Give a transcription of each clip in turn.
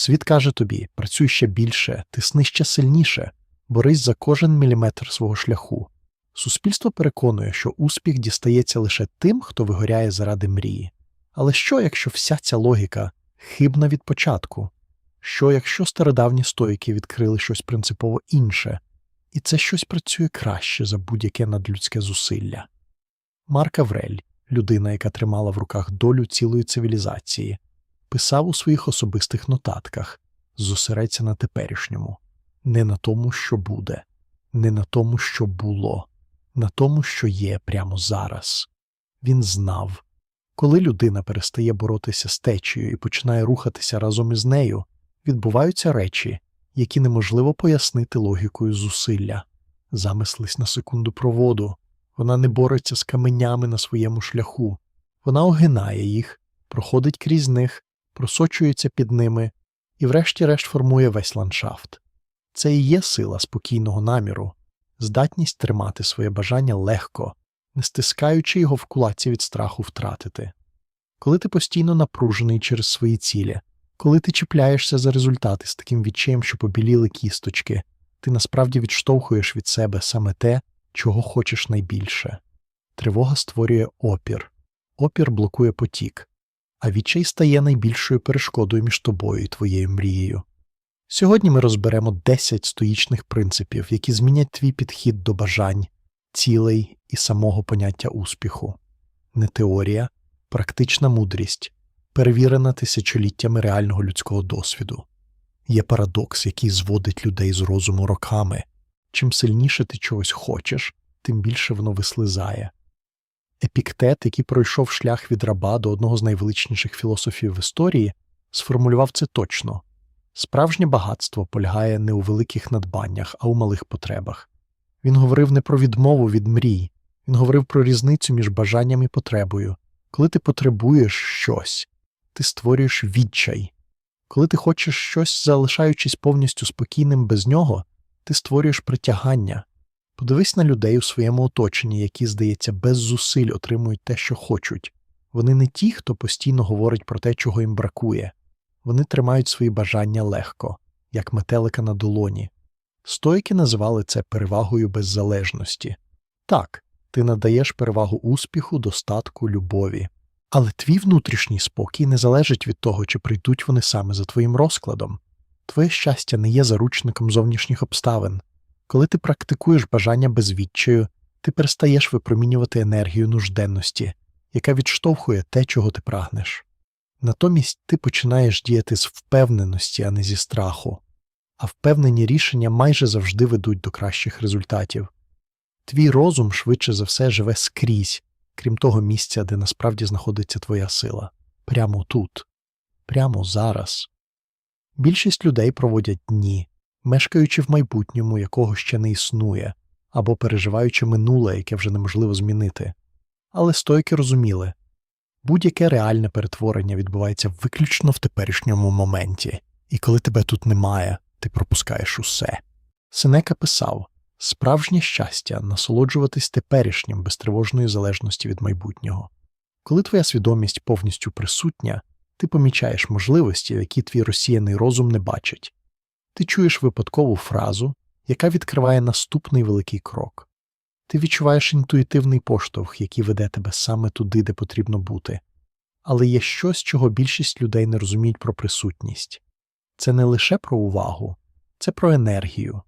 Світ каже тобі: працюй ще більше, тисни ще сильніше, борись за кожен міліметр свого шляху. Суспільство переконує, що успіх дістається лише тим, хто вигоряє заради мрії. Але що, якщо вся ця логіка хибна від початку? Що, якщо стародавні стоїки відкрили щось принципово інше, і це щось працює краще за будь-яке надлюдське зусилля? Марк Аврель, людина, яка тримала в руках долю цілої цивілізації, писав у своїх особистих нотатках зосередься на теперішньому, не на тому, що буде, не на тому, що було, на тому, що є прямо зараз. Він знав, коли людина перестає боротися з течією і починає рухатися разом із нею, відбуваються речі, які неможливо пояснити логікою зусилля. Замислись на секунду про воду. Вона не бореться з каменями на своєму шляху, вона огинає їх, проходить крізь них, просочується під ними і, врешті-решт, формує весь ландшафт. Це і є сила спокійного наміру, здатність тримати своє бажання легко, не стискаючи його в кулаці від страху втратити. Коли ти постійно напружений через свої цілі, коли ти чіпляєшся за результати з таким відчаєм, що побіліли кісточки, ти насправді відштовхуєш від себе саме те, чого хочеш найбільше. Тривога створює опір, опір блокує потік, а відчай стає найбільшою перешкодою між тобою і твоєю мрією. Сьогодні ми розберемо 10 стоїчних принципів, які змінять твій підхід до бажань, цілей і самого поняття успіху. Не теорія, практична мудрість, перевірена тисячоліттями реального людського досвіду. Є парадокс, який зводить людей з розуму роками. Чим сильніше ти чогось хочеш, тим більше воно вислизає. Епіктет, який пройшов шлях від раба до одного з найвеличніших філософів в історії, сформулював це точно справжнє багатство полягає не у великих надбаннях, а у малих потребах. Він говорив не про відмову від мрій, він говорив про різницю між бажанням і потребою. Коли ти потребуєш щось, ти створюєш відчай. Коли ти хочеш щось, залишаючись повністю спокійним без нього, ти створюєш притягання. Подивись на людей у своєму оточенні, які, здається, без зусиль отримують те, що хочуть. Вони не ті, хто постійно говорить про те, чого їм бракує. Вони тримають свої бажання легко, як метелика на долоні. Стойки називали це перевагою беззалежності. Так, ти надаєш перевагу успіху, достатку, любові. Але твій внутрішній спокій не залежить від того, чи прийдуть вони саме за твоїм розкладом. Твоє щастя не є заручником зовнішніх обставин. Коли ти практикуєш бажання без відчаю, ти перестаєш випромінювати енергію нужденності, яка відштовхує те, чого ти прагнеш. Натомість ти починаєш діяти з впевненості, а не зі страху, а впевнені рішення майже завжди ведуть до кращих результатів. Твій розум швидше за все живе скрізь, крім того місця, де насправді знаходиться твоя сила, прямо тут, прямо зараз. Більшість людей проводять дні, мешкаючи в майбутньому, якого ще не існує, або переживаючи минуле, яке вже неможливо змінити. Але стойки розуміли будь-яке реальне перетворення відбувається виключно в теперішньому моменті, і коли тебе тут немає, ти пропускаєш усе. Сенека писав справжнє щастя насолоджуватись теперішнім без тривожної залежності від майбутнього. Коли твоя свідомість повністю присутня, ти помічаєш можливості, які твій розсіяний розум не бачить. Ти чуєш випадкову фразу, яка відкриває наступний великий крок. Ти відчуваєш інтуїтивний поштовх, який веде тебе саме туди, де потрібно бути. Але є щось, чого більшість людей не розуміють про присутність це не лише про увагу, це про енергію.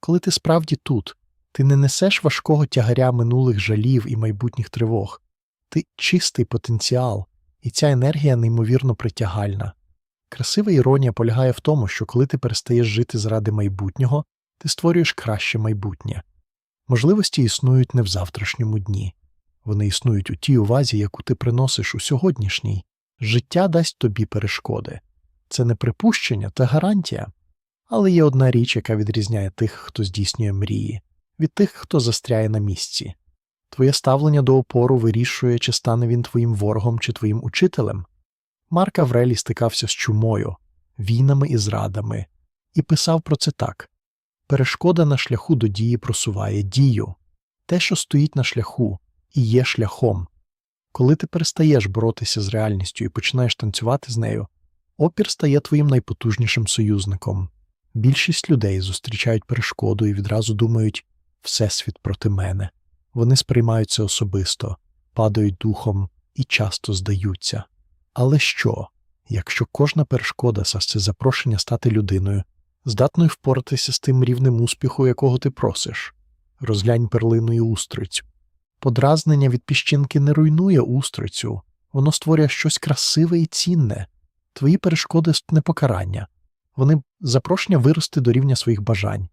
Коли ти справді тут, ти не несеш важкого тягаря минулих жалів і майбутніх тривог, ти чистий потенціал, і ця енергія неймовірно притягальна. Красива іронія полягає в тому, що коли ти перестаєш жити заради майбутнього, ти створюєш краще майбутнє. Можливості існують не в завтрашньому дні, вони існують у тій увазі, яку ти приносиш у сьогоднішній. Життя дасть тобі перешкоди. Це не припущення та гарантія. Але є одна річ, яка відрізняє тих, хто здійснює мрії, від тих, хто застряє на місці. Твоє ставлення до опору вирішує, чи стане він твоїм ворогом чи твоїм учителем. Марк Аврелій стикався з чумою, війнами і зрадами, і писав про це так перешкода на шляху до дії просуває дію, те, що стоїть на шляху, і є шляхом. Коли ти перестаєш боротися з реальністю і починаєш танцювати з нею, Опір стає твоїм найпотужнішим союзником. Більшість людей зустрічають перешкоду і відразу думають Всесвіт проти мене. Вони сприймають це особисто, падають духом і часто здаються. Але що, якщо кожна перешкода це запрошення стати людиною, здатною впоратися з тим рівнем успіху, якого ти просиш? Розглянь перлину і устрицю. Подразнення від піщинки не руйнує устрицю, воно створює щось красиве і цінне. Твої перешкоди не покарання, вони запрошення вирости до рівня своїх бажань.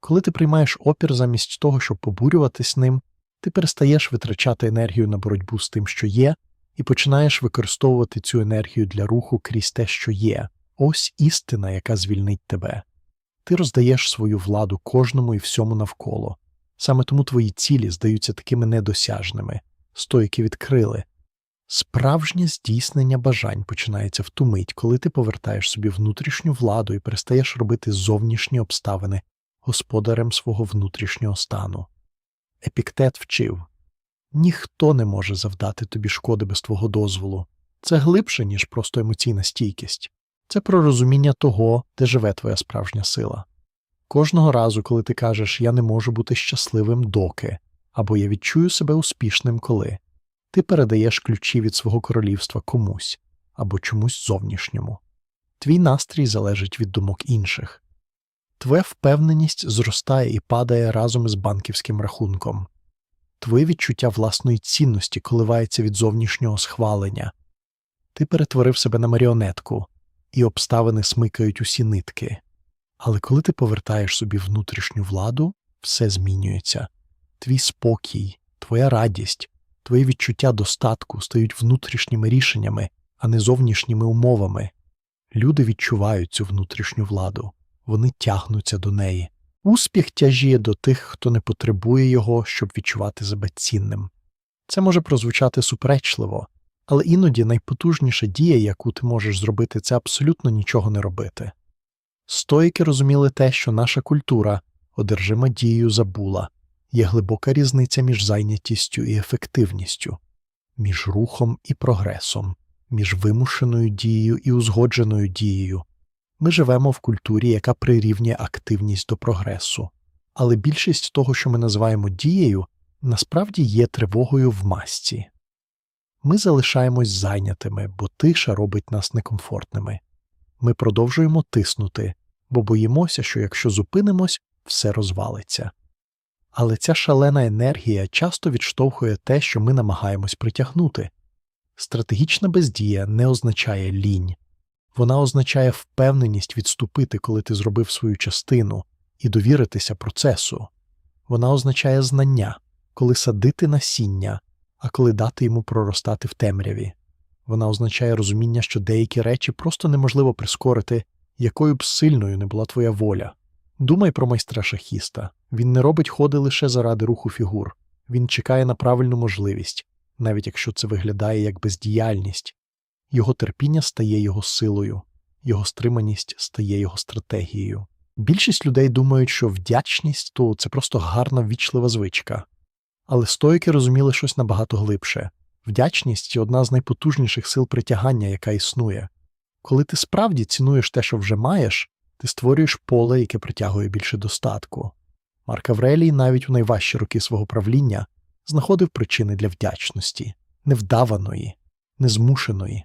Коли ти приймаєш опір замість того, щоб побурюватись ним, ти перестаєш витрачати енергію на боротьбу з тим, що є, і починаєш використовувати цю енергію для руху крізь те, що є. Ось істина, яка звільнить тебе. Ти роздаєш свою владу кожному і всьому навколо. Саме тому твої цілі здаються такими недосяжними, стойки відкрили. Справжнє здійснення бажань починається в ту мить, коли ти повертаєш собі внутрішню владу і перестаєш робити зовнішні обставини господарем свого внутрішнього стану. Епіктет вчив ніхто не може завдати тобі шкоди без твого дозволу. Це глибше, ніж просто емоційна стійкість. Це про розуміння того, де живе твоя справжня сила. Кожного разу, коли ти кажеш Я не можу бути щасливим доки, або я відчую себе успішним коли, ти передаєш ключі від свого королівства комусь або чомусь зовнішньому. Твій настрій залежить від думок інших. Твоя впевненість зростає і падає разом із банківським рахунком. Твоє відчуття власної цінності коливається від зовнішнього схвалення. Ти перетворив себе на маріонетку, і обставини смикають усі нитки. Але коли ти повертаєш собі внутрішню владу, все змінюється. Твій спокій, твоя радість, твої відчуття достатку стають внутрішніми рішеннями, а не зовнішніми умовами. Люди відчувають цю внутрішню владу, вони тягнуться до неї. Успіх тяжіє до тих, хто не потребує його, щоб відчувати себе цінним. Це може прозвучати суперечливо, але іноді найпотужніша дія, яку ти можеш зробити, це абсолютно нічого не робити. Стоїки розуміли те, що наша культура, одержима дією забула, є глибока різниця між зайнятістю і ефективністю, між рухом і прогресом, між вимушеною дією і узгодженою дією. Ми живемо в культурі, яка прирівнює активність до прогресу, але більшість того, що ми називаємо дією, насправді є тривогою в масці. Ми залишаємось зайнятими, бо тиша робить нас некомфортними. Ми продовжуємо тиснути, бо боїмося, що якщо зупинимось, все розвалиться. Але ця шалена енергія часто відштовхує те, що ми намагаємось притягнути. Стратегічна бездія не означає лінь, вона означає впевненість відступити, коли ти зробив свою частину, і довіритися процесу. Вона означає знання, коли садити насіння, а коли дати йому проростати в темряві. Вона означає розуміння, що деякі речі просто неможливо прискорити, якою б сильною не була твоя воля. Думай про майстра шахіста він не робить ходи лише заради руху фігур, він чекає на правильну можливість, навіть якщо це виглядає як бездіяльність. Його терпіння стає його силою, його стриманість стає його стратегією. Більшість людей думають, що вдячність то це просто гарна вічлива звичка. Але стоїки розуміли щось набагато глибше вдячність одна з найпотужніших сил притягання, яка існує. Коли ти справді цінуєш те, що вже маєш, ти створюєш поле, яке притягує більше достатку. Марк Аврелій навіть у найважчі роки свого правління знаходив причини для вдячності, невдаваної, незмушеної,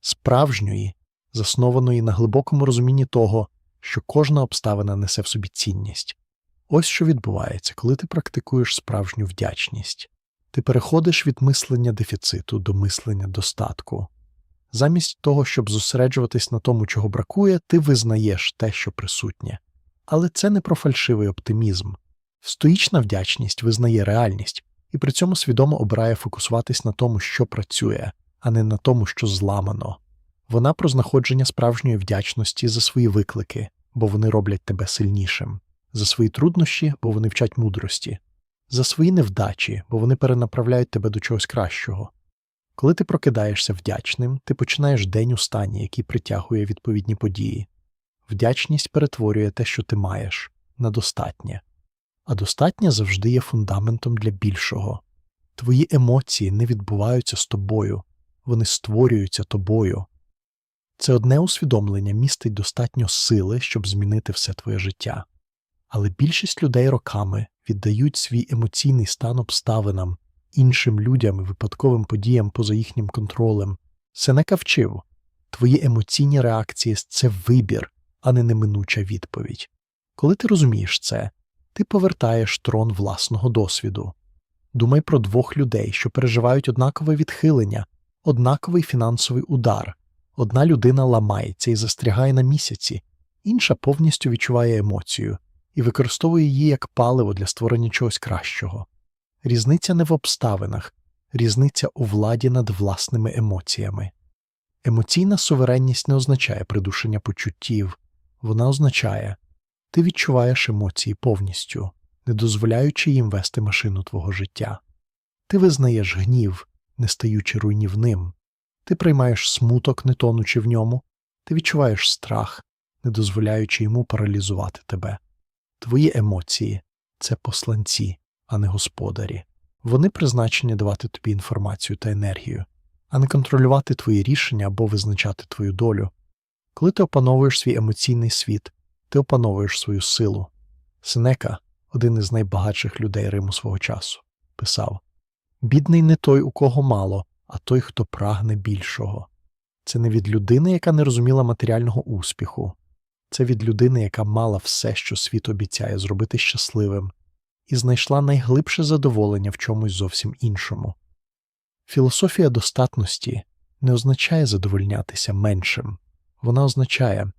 справжньої, заснованої на глибокому розумінні того, що кожна обставина несе в собі цінність. Ось що відбувається, коли ти практикуєш справжню вдячність. Ти переходиш від мислення дефіциту до мислення достатку. Замість того, щоб зосереджуватись на тому, чого бракує, ти визнаєш те, що присутнє. Але це не про фальшивий оптимізм. Стоїчна вдячність визнає реальність і при цьому свідомо обирає фокусуватись на тому, що працює, а не на тому, що зламано. Вона про знаходження справжньої вдячності за свої виклики, бо вони роблять тебе сильнішим, за свої труднощі, бо вони вчать мудрості, за свої невдачі, бо вони перенаправляють тебе до чогось кращого. Коли ти прокидаєшся вдячним, ти починаєш день у стані, який притягує відповідні події. Вдячність перетворює те, що ти маєш, на достатнє, а достатнє завжди є фундаментом для більшого. Твої емоції не відбуваються з тобою, вони створюються тобою. Це одне усвідомлення містить достатньо сили, щоб змінити все твоє життя. Але більшість людей роками віддають свій емоційний стан обставинам, іншим людям і випадковим подіям поза їхнім контролем. Сенека вчив твої емоційні реакції це вибір, а не неминуча відповідь. Коли ти розумієш це, ти повертаєш трон власного досвіду. Думай про двох людей, що переживають однакове відхилення, однаковий фінансовий удар. Одна людина ламається і застрягає на місяці, інша повністю відчуває емоцію і використовує її як паливо для створення чогось кращого. Різниця не в обставинах, різниця у владі над власними емоціями. Емоційна суверенність не означає придушення почуттів, вона означає ти відчуваєш емоції повністю, не дозволяючи їм вести машину твого життя. Ти визнаєш гнів, не стаючи руйнівним. Ти приймаєш смуток, не тонучи в ньому, ти відчуваєш страх, не дозволяючи йому паралізувати тебе. Твої емоції це посланці, а не господарі. Вони призначені давати тобі інформацію та енергію, а не контролювати твої рішення або визначати твою долю. Коли ти опановуєш свій емоційний світ, ти опановуєш свою силу. Сенека, один із найбагатших людей Риму свого часу, писав Бідний не той, у кого мало, а той, хто прагне більшого. Це не від людини, яка не розуміла матеріального успіху, це від людини, яка мала все, що світ обіцяє зробити щасливим, і знайшла найглибше задоволення в чомусь зовсім іншому. Філософія достатності не означає задовольнятися меншим, вона означає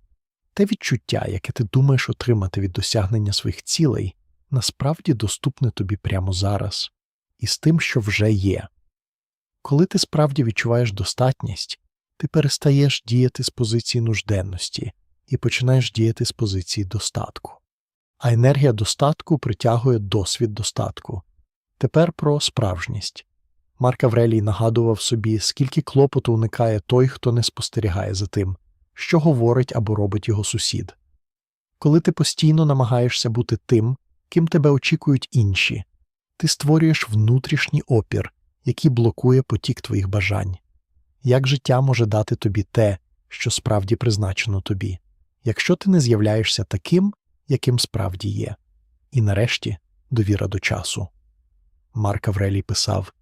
те відчуття, яке ти думаєш отримати від досягнення своїх цілей, насправді доступне тобі прямо зараз, і з тим, що вже є. Коли ти справді відчуваєш достатність, ти перестаєш діяти з позиції нужденності і починаєш діяти з позиції достатку. А енергія достатку притягує досвід достатку. Тепер про справжність. Марк Аврелій нагадував собі, скільки клопоту уникає той, хто не спостерігає за тим, що говорить або робить його сусід. Коли ти постійно намагаєшся бути тим, ким тебе очікують інші, ти створюєш внутрішній опір, який блокує потік твоїх бажань. Як життя може дати тобі те, що справді призначено тобі, якщо ти не з'являєшся таким, яким справді є? І нарешті довіра до часу. Марк Аврелій писав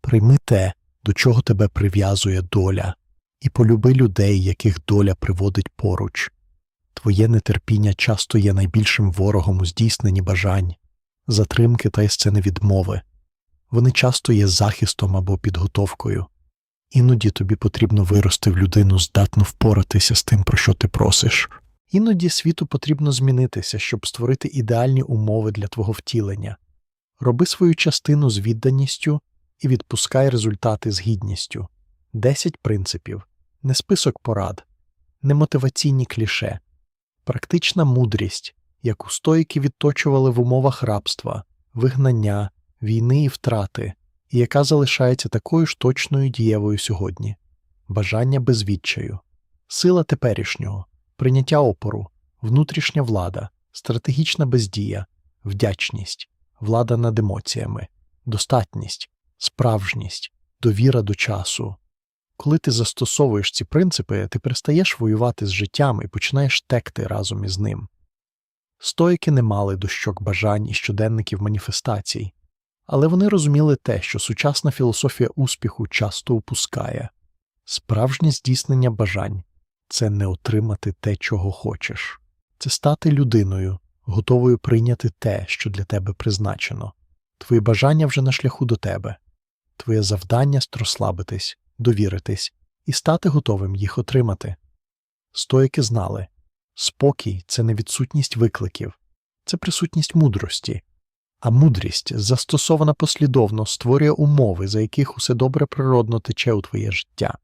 Прийми те, до чого тебе прив'язує доля, і полюби людей, яких доля приводить поруч. Твоє нетерпіння часто є найбільшим ворогом у здійсненні бажань, затримки та й сцени відмови. Вони часто є захистом або підготовкою. Іноді тобі потрібно вирости в людину, здатну впоратися з тим, про що ти просиш. Іноді світу потрібно змінитися, щоб створити ідеальні умови для твого втілення. Роби свою частину з відданістю і відпускай результати з гідністю. Десять принципів, не список порад, не мотиваційні кліше, практична мудрість, яку стоїки відточували в умовах рабства, вигнання, війни і втрати, і яка залишається такою ж точною дієвою сьогодні, бажання без відчаю, сила теперішнього, прийняття опору, внутрішня влада, стратегічна бездія, вдячність, влада над емоціями, достатність, справжність, довіра до часу. Коли ти застосовуєш ці принципи, ти перестаєш воювати з життям і починаєш текти разом із ним. Стоїки не мали дощок бажань і щоденників маніфестацій, але вони розуміли те, що сучасна філософія успіху часто упускає справжнє здійснення бажань це не отримати те, чого хочеш, це стати людиною, готовою прийняти те, що для тебе призначено. Твої бажання вже на шляху до тебе, твоє завдання розслабитись, довіритись і стати готовим їх отримати. Стоїки знали спокій це не відсутність викликів, це присутність мудрості, а мудрість, застосована послідовно, створює умови, за яких усе добре природно тече у твоє життя.